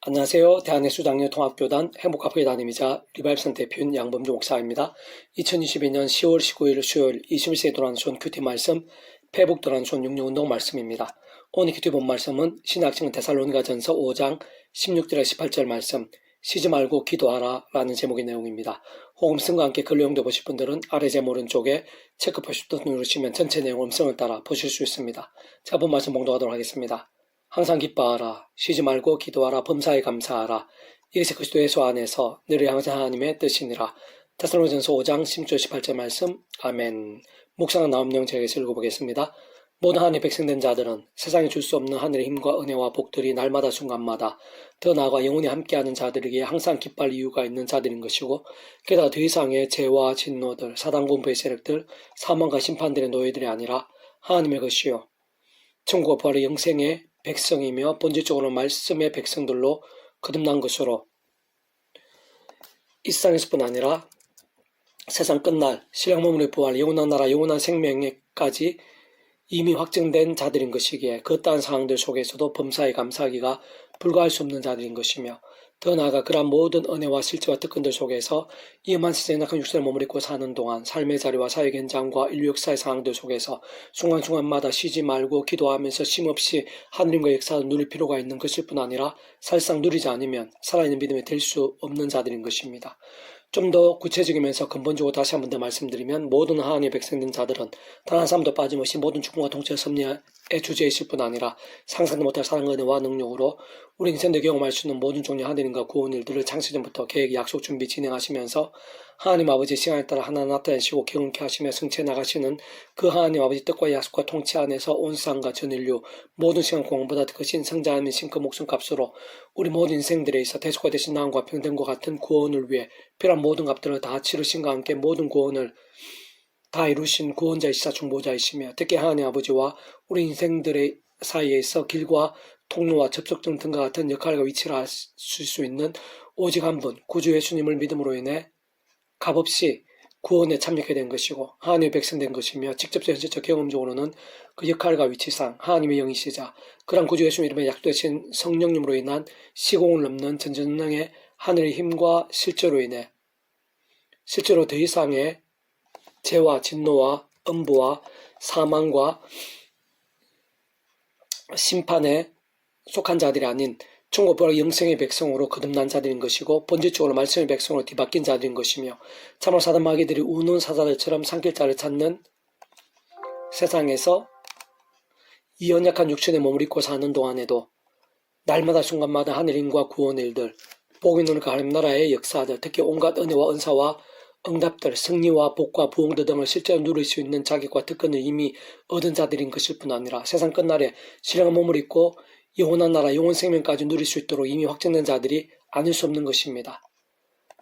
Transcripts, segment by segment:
안녕하세요. 대한예수장려 통합교단 행복학회 담임이자 리발선 대표인 양범주 목사입니다. 2022년 10월 19일 수요일 21세기 도란손 큐티 말씀 페북 도란손 육류운동 말씀입니다. 오늘 큐티 본 말씀은 신학증 데살로니가 전서 5장 16절에 18절 말씀 쉬지 말고 기도하라 라는 제목의 내용입니다. 호음성과 함께 글 내용도 보실 분들은 아래 제목 오른쪽에 체크 표시도 누르시면 전체 내용 음성을 따라 보실 수 있습니다. 자, 본 말씀 봉독하도록 하겠습니다. 항상 기뻐하라. 쉬지 말고 기도하라. 범사에 감사하라. 이것이 그리스도 예수 안에서 늘 항상 하나님의 뜻이니라. 테살로전서 5장 16절 18절 말씀. 아멘. 묵상은 나옴 영 제가 읽어보겠습니다. 모든 하나님의 백성된 자들은 세상에 줄 수 없는 하늘의 힘과 은혜와 복들이 날마다 순간마다 더 나아가 영원히 함께하는 자들에게 항상 기뻐할 이유가 있는 자들인 것이고 게다가 더 이상의 죄와 진노들, 사단 공부의 세력들, 사망과 심판들의 노예들이 아니라 하나님의 것이요. 천국과 부활의 영생의 백성이며 본질적으로 말씀의 백성들로 거듭난 것으로 이 세상에서뿐 아니라 세상 끝날 신령 몸의 부활 영원한 나라 영원한 생명에까지 이미 확정된 자들인 것이기에 그떠한 상황들 속에서도 범사에 감사하기가 불가할 수 없는 자들인 것이며 더 나아가 그러한 모든 은혜와 실체와 특권들 속에서 이험한 세상에 낙한 육신을 입고 사는 동안 삶의 자리와 사회 현장과 인류 역사의 상황들 속에서 순간순간마다 쉬지 말고 기도하면서 쉼없이 하느님과 역사를 누릴 필요가 있는 것일 뿐 아니라 사실상 누리지 않으면 살아있는 믿음이 될 수 없는 자들인 것입니다. 좀더 구체적이면서 근본적으로 다시 한 번 더 말씀드리면 모든 하나님의 백성된 자들은 단 한 사람도 빠짐없이 모든 축복과 통치와 섭리의 주제이실 뿐 아니라 상상도 못할 사랑과 은혜와 능력으로 우리 인생도 경험할 수 있는 모든 종류의 하나님과 구원 일들을 창세전부터 계획, 약속, 준비 진행하시면서 하나님 아버지 시간에 따라 하나 나타내시고 경험케 하시며 성취해 나가시는 그 하나님 아버지 뜻과 약속과 통치 안에서 온 세상과 전 인류 모든 시간 공보다 더 크신 성자하신 그 목숨값으로 우리 모든 인생들에 있어 대속과 대신 나음과 평등과 같은 구원을 위해 필요한 모든 값들을 다 치르신과 함께 모든 구원을 다 이루신 구원자이시사 중보자이시며 특히 하나님 아버지와 우리 인생들의 사이에서 길과 통로와 접촉점 등과 같은 역할과 위치를 하실 수 있는 오직 한 분, 구주 예수님을 믿음으로 인해 값없이 구원에 참여하게 된 것이고 하나님의 백성 된 것이며 직접적 현실적 경험적으로는 그 역할과 위치상 하나님의 영이시자 그런 구주 예수 이름에 약도되신 성령님으로 인한 시공을 넘는 전전능의 하늘의 힘과 실제로 인해 실제로 더 이상의 죄와 진노와 음부와 사망과 심판에 속한 자들이 아닌 천국보라 영생의 백성으로 거듭난 자들인 것이고 본질적으로 말씀의 백성으로 뒤바뀐 자들인 것이며 참으로 사단 마귀들이 우는 사자들처럼 산길 자를 찾는 세상에서 이 연약한 육신의 몸을 입고 사는 동안에도 날마다 순간마다 하늘인과 구원의 일들 복이 눈을 가는 나라의 역사들 특히 온갖 은혜와 은사와 응답들, 승리와 복과 부흥들 등을 실제로 누릴 수 있는 자격과 특권을 이미 얻은 자들인 것일 뿐 아니라 세상 끝날에 신령한 몸을 입고 영원한 나라, 영원 생명까지 누릴 수 있도록 이미 확정된 자들이 아닐 수 없는 것입니다.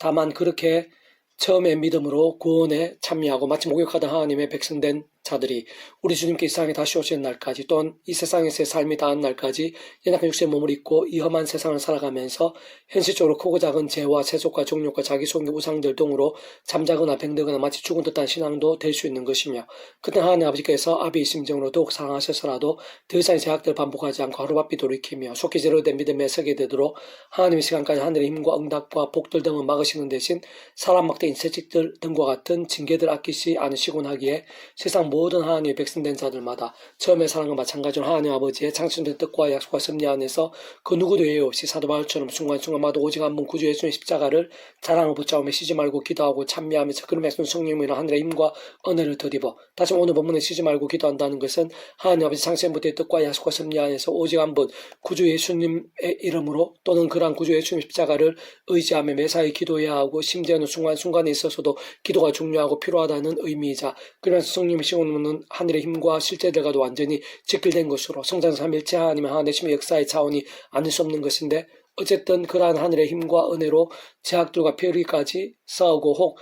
다만 그렇게 처음에 믿음으로 구원에 참여하고 마치 목욕하던 하나님의 백성된 자들이 우리 주님께 이 세상에 다시 오시는 날까지 또한 이 세상에서의 삶이 닿은 날까지 연약한 육신의 몸을 입고 이 험한 세상을 살아가면서 현실적으로 크고 작은 죄와 세속과 종욕과 자기 속의 우상들 등으로 잠자거나 병들거나 마치 죽은 듯한 신앙도 될 수 있는 것이며 그때 하나님 아버지께서 아비의 심정으로 더욱 사랑하셔서라도 더 이상의 제약들을 반복하지 않고 하루바삐 돌이키며 속히 제로 된 믿음에 서게 되도록 하나님의 시간까지 하늘의 힘과 응답과 복들 등을 막으시는 대신 사람 막대 인세직들 등과 같은 징계들 아끼시 않으시곤 하기에 세상 모든 하나님의 백성된 자들마다 처음에 사랑과 마찬가지로 하나님 아버지의 창신된 뜻과 약속과 섭리 안에서 그 누구도 예외 없이 사도 바울처럼 순간순간마다 오직 한 분 구주 예수의 십자가를 자랑을 붙잡으며 쉬지 말고 기도하고 참여하면서 그런 말씀 성령이나 하늘의 힘과 은혜를 더입어 다시 오늘 본문에 쉬지 말고 기도한다는 것은 하나님 아버지 창신부터의 뜻과 약속과 섭리 안에서 오직 한 분 구주 예수님의 이름으로 또는 그러한 구주 예수님 십자가를 의지하며 매사에 기도해야 하고 심지어는 순간순간에 있어서도 기도가 중요하고 필요하다는 의미이자 그러면서 성령의 시 오는 하늘의 힘과 실제들과도 완전히 직결된 것으로 성장 삼일체 하나님의 하나님의 역사의 차원이 아닐 수 없는 것인데 어쨌든 그러한 하늘의 힘과 은혜로 제약들과 표리까지 싸우고 혹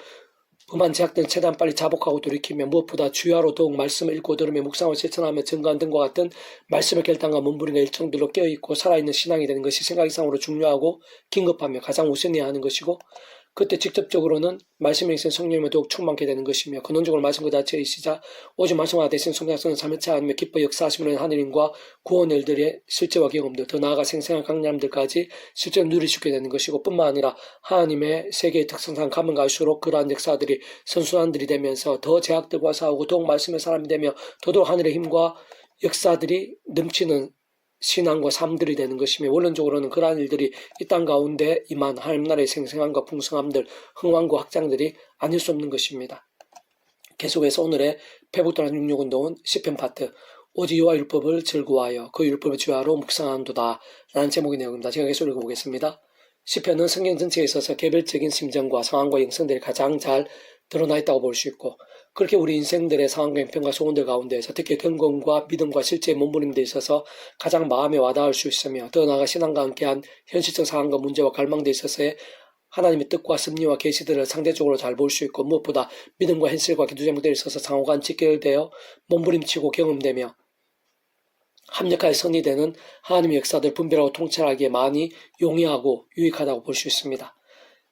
그만 제약된 최대한 빨리 자복하고 돌이키며 무엇보다 주야로 더욱 말씀을 읽고 들으며 묵상을 실천하며 증거한 등과 같은 말씀의 결단과 몸부림과 일정들로 깨어있고 살아있는 신앙이 되는 것이 생각 이상으로 중요하고 긴급하며 가장 우선해야 하는 것이고 그때 직접적으로는 말씀에 있는 성령님을 더욱 충만케 되는 것이며 근원적으로 말씀 그 자체이시자 오직 말씀과 대신 성장성은 삼위차 아니면 기뻐 역사하시는 하느님과 구원 일들의 실제와 경험들 더 나아가 생생한 강남들까지 실제로 누리시게 되는 것이고 뿐만 아니라 하나님의 세계의 특성상 가면 갈수록 그러한 역사들이 선순환들이 되면서 더 제약들과 싸우고 더욱 말씀의 사람이 되며 더더욱 하늘의 힘과 역사들이 넘치는 신앙과 삶들이 되는 것이며 원론적으로는 그러한 일들이 이 땅 가운데 임한 하나님 나라의 생생함과 풍성함들, 흥왕과 확장들이 아닐 수 없는 것입니다. 계속해서 오늘의 페북도란 육육운동은 10편 파트 여호와 율법을 즐거워하여 그 율법을 주야로 묵상한도다 라는 제목의 내용입니다. 제가 계속 읽어보겠습니다. 10편은 성경 전체에 있어서 개별적인 심정과 상황과 영성들이 가장 잘 드러나 있다고 볼 수 있고 그렇게 우리 인생들의 상황과 형편과 소원들 가운데에서 특히 경건과 믿음과 실제의 몸부림에 있어서 가장 마음에 와닿을 수 있으며 더 나아가 신앙과 함께한 현실적 상황과 문제와 갈망에 있어서의 하나님의 뜻과 섭리와 계시들을 상대적으로 잘 볼 수 있고 무엇보다 믿음과 현실과 기도 제목들에 있어서 상호간 직결되어 몸부림치고 경험되며 합력하여 선이 되는 하나님의 역사들 분별하고 통찰하기에 많이 용이하고 유익하다고 볼 수 있습니다.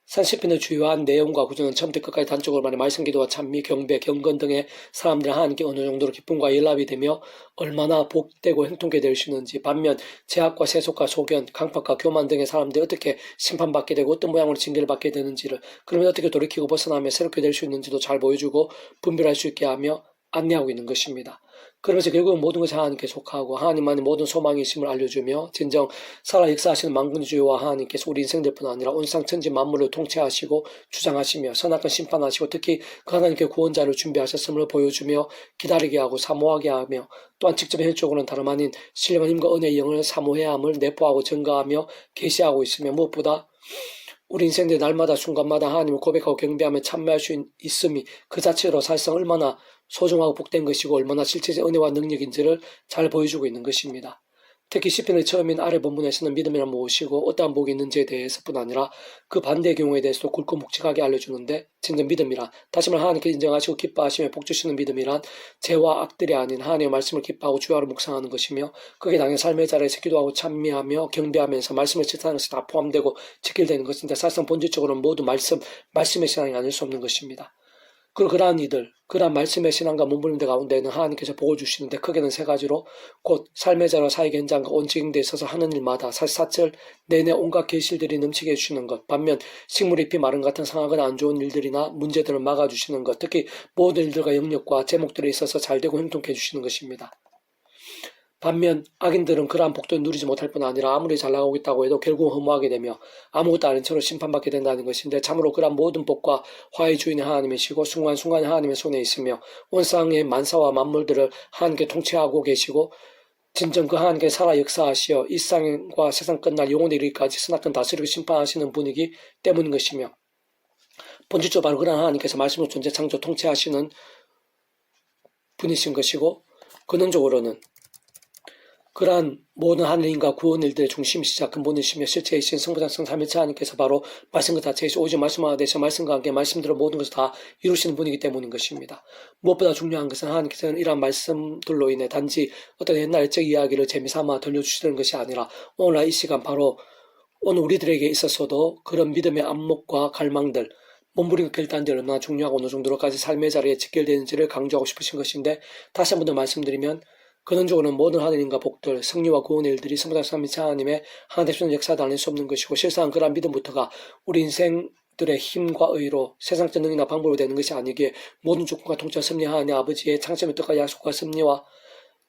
30편의 주요한 내용과 구조는 처음부터 끝까지 단적으로 말해 말씀 기도와 찬미, 경배, 경건 등의 사람들이 하나님께 어느 정도로 기쁨과 연락이 되며 얼마나 복되고 행통케 될수 있는지 반면 제약과 세속과 소견, 강팍과 교만 등의 사람들이 어떻게 심판받게 되고 어떤 모양으로 징계를 받게 되는지를 그러면 어떻게 돌이키고 벗어나며 새롭게 될 수 있는지도 잘 보여주고 분별할 수 있게 하며 안내하고 있는 것입니다. 그러면서 결국은 모든 것이 하나님께 속하고 하나님만의 모든 소망이 있음을 알려주며 진정 살아 역사하시는 만군주와 하나님께서 우리 인생들뿐 아니라 온상 천지 만물을 통치하시고 주장하시며 선악한 심판하시고 특히 그 하나님께 구원자를 준비하셨음을 보여주며 기다리게 하고 사모하게 하며 또한 직접 현실적으로는 다름 아닌 신령한 힘과 은혜의 영을 사모해야 함을 내포하고 증가하며 계시하고 있으며 무엇보다 우리 인생들 날마다 순간마다 하나님을 고백하고 경배하며 참여할 수 있- 있음이 그 자체로 사실상 얼마나 소중하고 복된 것이고 얼마나 실제적 은혜와 능력인지를 잘 보여주고 있는 것입니다. 특히 시편의 처음인 아래 본문에서는 믿음이란 무엇이고 어떠한 복이 있는지에 대해서뿐 아니라 그 반대의 경우에 대해서도 굵고 묵직하게 알려주는데 진정 믿음이란 다시 말해 하나님께 인정하시고 기뻐하시며 복 주시는 믿음이란 죄와 악들이 아닌 하나님의 말씀을 기뻐하고 주야로 묵상하는 것이며 그게 당연 삶의 자리에서 기도하고 찬미하며 경배하면서 말씀을 실천하는 것이 다 포함되고 직결되는 것인데 사실상 본질적으로는 모두 말씀, 말씀의 신앙이 아닐 수 없는 것입니다. 그리고 그러한 이들, 그러한 말씀의 신앙과 몸부림들 가운데는 하나님께서 복을 주시는데 크게는 세 가지로 곧 삶의 자로 사역 현장과 온직인 데 있어서 하는 일마다 사사철 내내 온갖 계실들이 넘치게 해주시는 것 반면 식물 잎이 마른 같은 상하거나 안 좋은 일들이나 문제들을 막아주시는 것 특히 모든 일들과 영역과 제목들에 있어서 잘되고 형통케 해주시는 것입니다. 반면 악인들은 그러한 복도 누리지 못할 뿐 아니라 아무리 잘 나가고 있다고 해도 결국 허무하게 되며 아무것도 아닌 채로 심판받게 된다는 것인데 참으로 그러한 모든 복과 화의 주인이 하나님이시고 순간순간 하나님의 손에 있으며 온상의 만사와 만물들을 하나님께 통치하고 계시고 진정 그 하나님께 살아 역사하시어 이 세상과 세상 끝날 영혼에 이르기까지 선악한 다스리고 심판하시는 분이기 때문인 것이며 본질적으로 바로 그런 하나님께서 말씀으로 존재 창조 통치하시는 분이신 것이고 근원적으로는 그러한 모든 하늘인과 구원 일들의 중심이시자 근본이시며 실체이신 성부장 성 삼일체 하나님께서 바로 말씀 그 자체이시 오직 말씀하나 되셔 말씀과 함께 말씀대로 모든 것을 다 이루시는 분이기 때문인 것입니다. 무엇보다 중요한 것은 하나님께서는 이러한 말씀들로 인해 단지 어떤 옛날 옛적 이야기를 재미삼아 들려주시는 것이 아니라 오늘날 이 시간 바로 오늘 우리들에게 있어서도 그런 믿음의 안목과 갈망들 몸부림 결단들이 얼마나 중요하고 어느 정도로까지 삶의 자리에 직결되는지를 강조하고 싶으신 것인데 다시 한 번 더 말씀드리면 근원적으로는 모든 하느님과 복들, 승리와 구원의 일들이 성부장 삼위차 하나님의 하나 되시는 역사도 아닐 수 없는 것이고 실상은 그러한 믿음부터가 우리 인생 들의 힘과 의로 세상적 능이나 방법으로 되는 것이 아니기에 모든 조건과 통치 섭리하나님 아버지의 뜻과 약속과 섭리와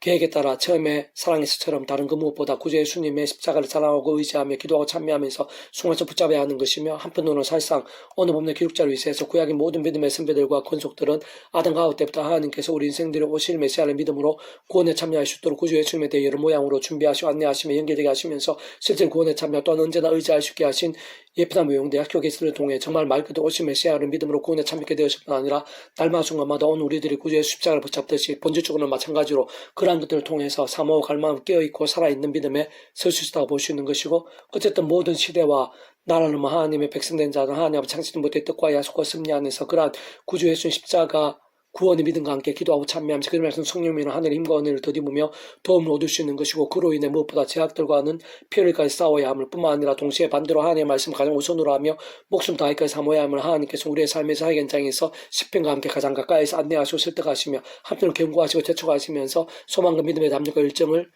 계획에 따라 처음에 사랑에서처럼 다른 그 무엇보다 구주의 예수님의 십자가를 사랑하고 의지하며 기도하고 참여하면서 순간적 붙잡아야 하는 것이며 한편으로는 사실상 오늘 본문의 기록자를 위해서 구약의 모든 믿음의 선배들과 권속들은 아담과 하와 때부터 하나님께서 우리 인생들의 오실 메시아를 믿음으로 구원에 참여할 수 있도록 구주 예수님에 대해 여러 모양으로 준비하시고 안내하시며 연결되게 하시면서 실제 구원에 참여 또한 언제나 의지할 수 있게 하신 예쁘다 무용대 학교 개수를 통해 정말 말 그대로 오실 메시아를 믿음으로 구원에 참여하게 되었을 뿐 아니라 날마다 순간마다 오늘 우리들이 구주의 십자가를 붙잡듯이 본질적으로는 마찬가지로 그러한 것들을 통해서 사모하고 갈망하고 깨어있고 살아있는 믿음에 설 수 있다고 볼 수 있는 것이고 어쨌든 모든 시대와 나라는 하나님의 백성된 자는 하나님 창시된 못의 뜻과 약속과 승리 안에서 그러한 구주 예수님 십자가 구원의 믿음과 함께 기도하고 참여하면서 그 말씀 성령님이나 하늘의 힘과 은혜를 더디으며 도움을 얻을 수 있는 것이고 그로 인해 무엇보다 제약들과는 피해를까지 싸워야 함을 뿐만 아니라 동시에 반대로 하나님의 말씀을 가장 우선으로 하며 목숨 다하기까지 사모야 함을 하나님께서 우리의 삶의 사회 현장에서 십편과 함께 가장 가까이서 안내하시고 설득하시며 한편으로 경고하시고 재촉하시면서 소망과 믿음의 담력과 열정을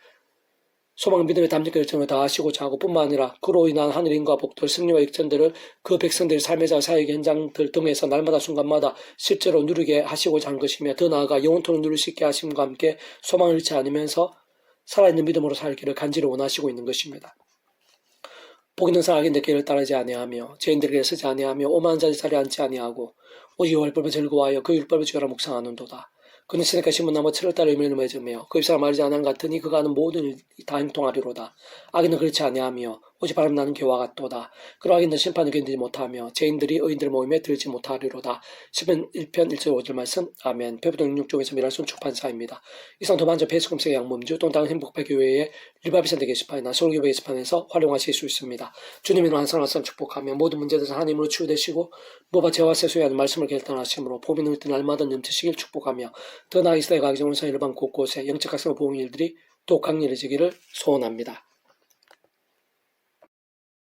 소망 믿음의 담력 결정을 다하시고자 하고 뿐만 아니라 그로 인한 하늘의 인과 복들 승리와 역전들을 그 백성들의 삶의 자 사역 현장들 등에서 날마다 순간마다 실제로 누리게 하시고자 한 것이며 더 나아가 영원토록 누릴 수 있게 하심과 함께 소망을 잃지 않으면서 살아있는 믿음으로 살기를 간절히 원하시고 있는 것입니다. 복 있는 사악인들 길을 따르지 아니하며 죄인들에게 서지 아니하며 오만한 자리 자리에 앉지 아니하고 오직 율법을 즐거워하여 그 율법을 지어라 묵상하는도다. 그는 시내가 심은 나무 철을 따라 의미를 맺으며 그 입사람 말하지 않은 같으니 그가 하는 모든 일다 행통하리로다. 악인은 그렇지 아니하며 오직 바람 나는 교와 같도다. 그러 악인은 심판을 견디지 못하며 죄인들이 의인들 모임에 들지 못하리로다. 10편 1편 1절 5절 말씀 아멘 배부동 6종에서 미랄 손축판사입니다. 이상 도만저 배수금색 양몸주 동당 행복배 교회의 리바비산대 게시판이나 서울교회 게시판에서 활용하실 수 있습니다. 주님의 항상 항상 축복하며 모든 문제에서 하나님으로 치유되시고 뭐가 죄와 세수하는 말씀을 결단하심으로 봄이 늘때 날마다 넘치시길 축복하며 더 나아 이스라엘 가기 전선 일반 곳곳에 영적 각성 보험 일들이 또 강렬해지기를 소원합니다.